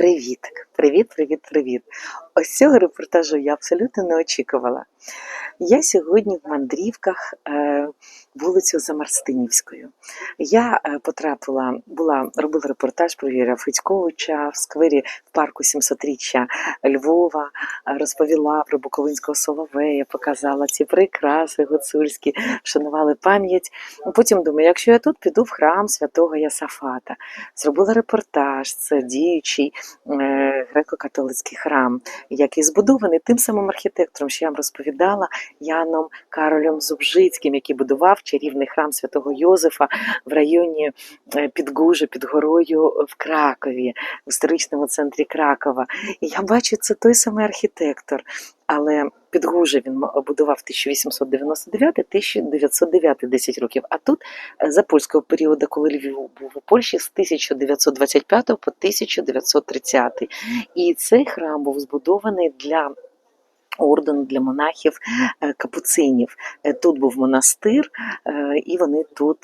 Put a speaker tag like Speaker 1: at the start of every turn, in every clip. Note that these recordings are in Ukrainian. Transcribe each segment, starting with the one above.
Speaker 1: Привіт, привіт, привіт, привіт. Ось цього репортажу я абсолютно не очікувала. Я сьогодні в мандрівках е, вулицю Замарстинівською. Я е, потрапила, була, робила репортаж про Юрія Федьковича в сквері в парку 700-річчя Львова, е, розповіла про Буковинського Соловея, показала ці прикраси гуцульські, вшанували пам'ять. Потім думаю, якщо я тут піду в храм святого Ясафата, зробила репортаж, це діючий греко-католицький храм, який збудований тим самим архітектором, що я вам розповідала, Яном Каролем Зубжицьким, який будував чарівний храм святого Йозефа в районі е, Підгужа, під горою в Кракові, в історичному центрі Кракова. І я бачу, це той самий архітектор. Але підгуже він будував 1899-1909 10 років. А тут е, за польського періоду, коли Львів був у Польщі, з 1925 по 1930. І цей храм був збудований для ордену для монахів е, капуцинів. Е, Тут був монастир, е, і вони тут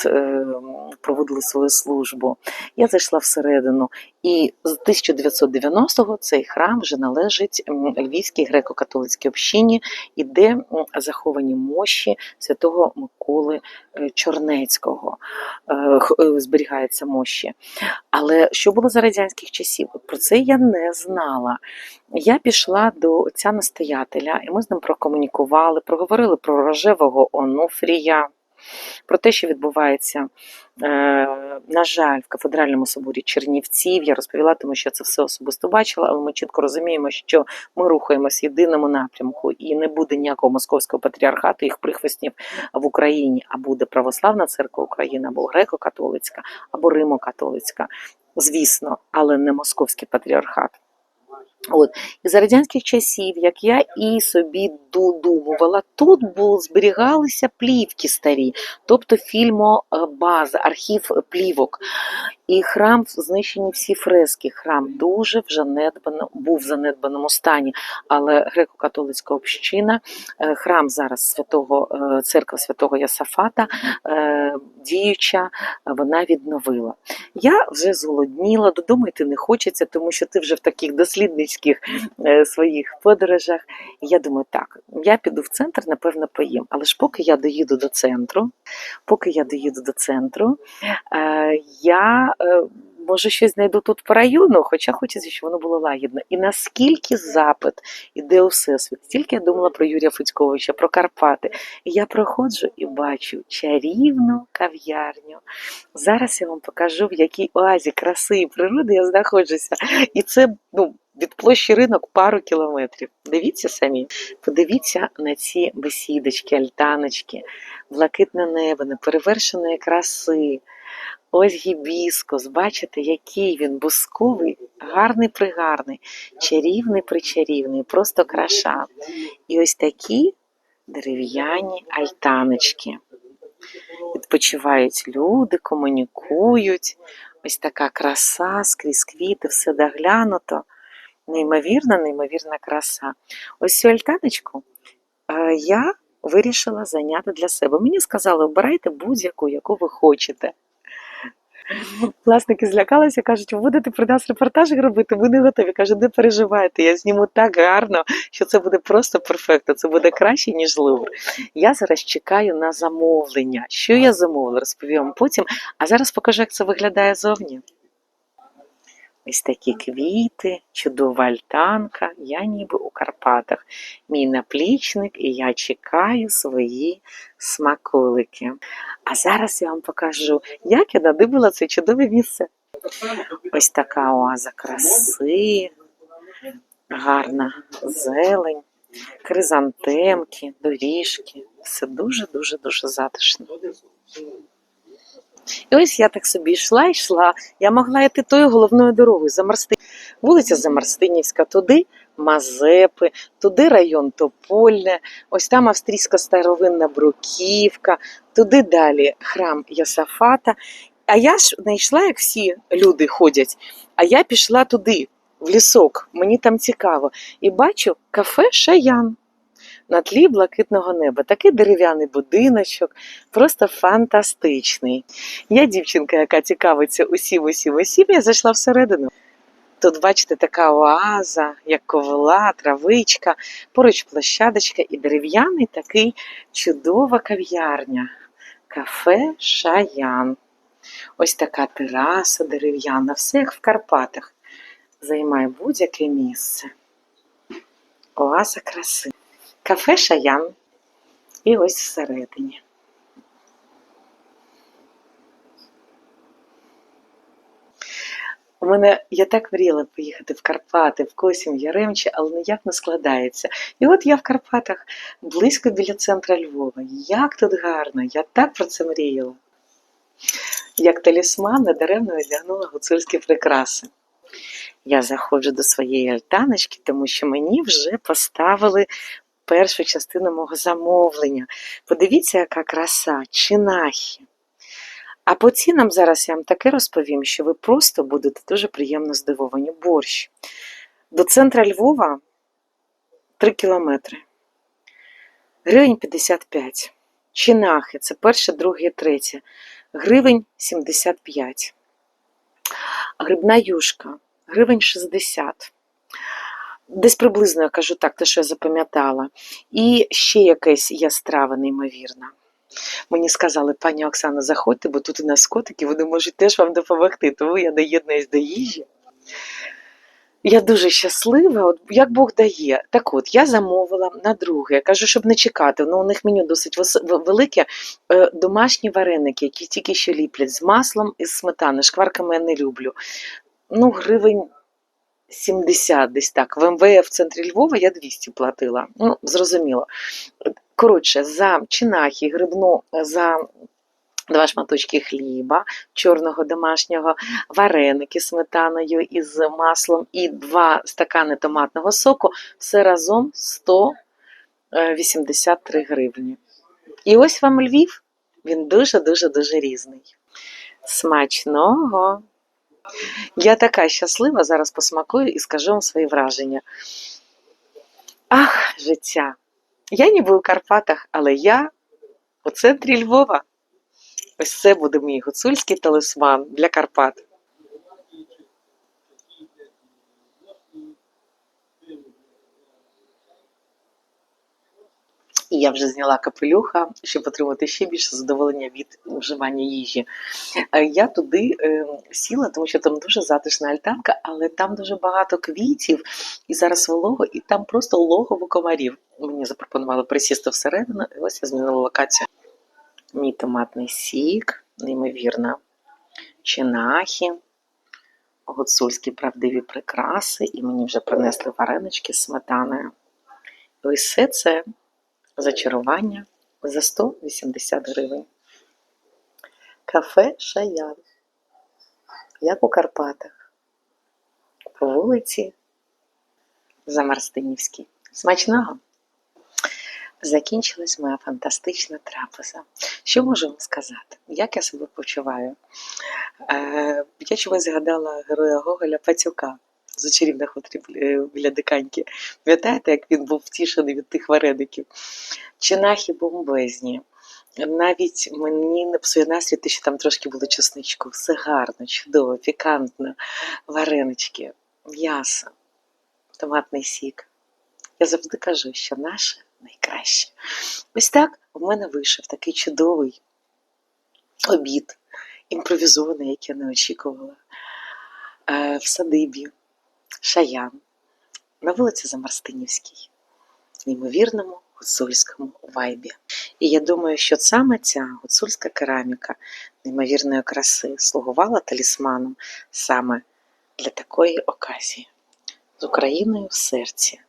Speaker 1: проводили свою службу. Я зайшла всередину, і з 1990-го цей храм вже належить Львівській греко-католицькій общині, і де заховані мощі святого Миколи Чорнецького. Зберігаються мощі. Але що було за радянських часів? Про це я не знала. Я пішла до отця настоятеля, і ми з ним прокомунікували, проговорили про рожевого онуфрія, про те, що відбувається, е, на жаль, в кафедральному соборі Чернівців. Я розповіла, тому що це все особисто бачила, але ми чітко розуміємо, що ми рухаємось в єдиному напрямку, і не буде ніякого московського патріархату, їх прихвостнів в Україні, а буде православна церква України, або греко-католицька, або римо-католицька. Звісно, але не московський патріархат. От за радянських часів, як я і собі додумувала, тут бу- зберігалися плівки старі, тобто фільмобаза, архів плівок. І храм знищені всі фрески. Храм дуже в занедбано, був в занедбаному стані. Але греко-католицька община, е, храм зараз святого е, церква святого Ясафата, е, діюча, вона відновила. Я вже зголодніла, додому йти не хочеться, тому що ти вже в таких дослідницьких е, своїх подорожах. І я думаю, так, я піду в центр, напевно, поїм. Але ж поки я доїду до центру, поки я доїду до центру, е, я е, може щось знайду тут по району, хоча хочеться, щоб воно було лагідно. І наскільки запит іде у всесвіт, стільки я думала про Юрія Федьковича, про Карпати. І я проходжу і бачу чарівну кав'ярню. Зараз я вам покажу, в якій оазі краси і природи я знаходжуся. І це ну, від площі ринок пару кілометрів. Дивіться самі, подивіться на ці бесідочки, альтаночки, блакитне небо, неперевершеної краси. Ось гібіскус, бачите, який він бусковий, гарний пригарний, чарівний причарівний, просто краша. І ось такі дерев'яні альтаночки. Відпочивають люди, комунікують. Ось така краса, скрізь квіти, все доглянуто. Неймовірна, неймовірна краса. Ось цю альтаночку е, я вирішила зайняти для себе. Мені сказали, обирайте будь-яку, яку ви хочете. Власники злякалися, кажуть, ви будете при нас репортажі робити, ми не готові. Каже, не переживайте, я зніму так гарно, що це буде просто перфектно, це буде краще, ніж Лувр. Я зараз чекаю на замовлення. Що я замовила, розповім потім. А зараз покажу, як це виглядає зовні. Ось такі квіти, чудова альтанка, я ніби у Карпатах. Мій наплічник, і я чекаю свої смаколики. А зараз я вам покажу, як я надибала це чудове місце. Ось така оаза краси, гарна зелень, кризантемки, доріжки. Все дуже-дуже дуже затишно. І ось я так собі йшла, йшла. Я могла йти тою головною дорогою Замарсти. Вулиця Замарстинівська, туди Мазепи, туди район Топольне, ось там австрійська старовинна Бруківка, туди далі храм Ясафата. А я ж не йшла, як всі люди ходять, а я пішла туди, в лісок. Мені там цікаво. І бачу кафе Шаян на тлі блакитного неба. Такий дерев'яний будиночок, просто фантастичний. Я дівчинка, яка цікавиться усім, усім, усім, я зайшла всередину. Тут, бачите, така оаза, як ковила, травичка, поруч площадочка і дерев'яний такий чудова кав'ярня. Кафе Шаян. Ось така тераса дерев'яна, все як в Карпатах. Займає будь-яке місце. Оаза краси. Кафе Шаян. І ось всередині. У мене я так мріяла поїхати в Карпати, в Косів, Яремче, але ніяк не складається. І от я в Карпатах, близько біля центра Львова. Як тут гарно! Я так про це мріяла. Як талісман недаремно одягнула гуцульські прикраси. Я заходжу до своєї альтаночки, тому що мені вже поставили першу частину мого замовлення. Подивіться, яка краса, чинахи. А по цінам зараз я вам таке розповім, що ви просто будете дуже приємно здивовані. Борщ. До центра Львова 3 кілометри. Гривень 55. Чинахи це перше, друге третє. Гривень 75. Грибна юшка. Гривень 60. Десь приблизно я кажу так, те, що я запам'ятала. І ще якась яскрава, неймовірна. Мені сказали, пані Оксана, заходьте, бо тут у нас котики, вони можуть теж вам допомогти, тому я доєднуюсь до їжі. Я дуже щаслива, от як Бог дає. Так от, я замовила на друге. Я кажу, щоб не чекати. Ну, у них меню досить велике. Е, Домашні вареники, які тільки що ліплять з маслом і з сметани. Шкварками я не люблю. Ну, гривень 70 десь так. В МВФ в центрі Львова я 200 платила. Ну, зрозуміло. Коротше, за чинахи, грибну, за два шматочки хліба, чорного домашнього, вареники сметаною і з маслом, і два стакани томатного соку. Все разом 183 гривні. І ось вам Львів. Він дуже-дуже дуже різний. Смачного! Я така щаслива, зараз посмакую і скажу вам свої враження. Ах, життя! Я ніби у Карпатах, але я у центрі Львова. Ось це буде мій гуцульський талисман для Карпат. І я вже зняла капелюха, щоб отримати ще більше задоволення від вживання їжі. Е, Я туди е, сіла, тому що там дуже затишна альтанка, але там дуже багато квітів, і зараз волого, і там просто логово комарів. Мені запропонували присісти всередину, і ось я змінила локацію. Мій томатний сік, неймовірно, чинахи, гуцульські правдиві прикраси, і мені вже принесли варенички з сметаною. Все це зачарування за 180 гривень. Кафе Шаян. Як у Карпатах. По вулиці Замарстинівській. Смачного! Закінчилась моя фантастична трапеза. Що можу вам сказати? Як я себе почуваю? Е, я чомусь згадала героя Гоголя Пацюка з очарів на хуторі біля- диканьки. Пам'ятаєте, як він був втішений від тих вареників? Чинахи бомбезні. Навіть мені не псує настрій, те, що там трошки було чесничку. Все гарно, чудово, пікантно, варенички, м'ясо, томатний сік. Я завжди кажу, що наше найкраще. Ось так в мене вийшов такий чудовий обід, імпровізований, як я не очікувала, е, в садибі, шаян, на вулиці Замарстинівській, неймовірному гуцульському вайбі. І я думаю, що саме ця гуцульська кераміка неймовірної краси слугувала талісманом саме для такої оказії з Україною в серці.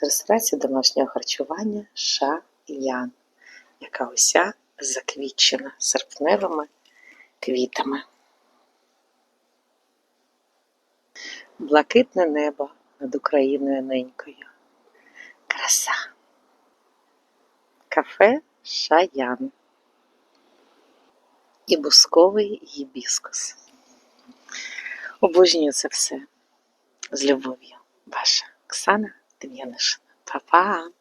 Speaker 1: З домашнього харчування Шаян, яка уся заквітчена серпневими квітами. Блакитне небо над Україною ненькою. Краса. Кафе Шаян. І бусковий гібіскус. Обожнюю це все. З любов'ю. Ваша Оксана Дем'янишина. Па-па!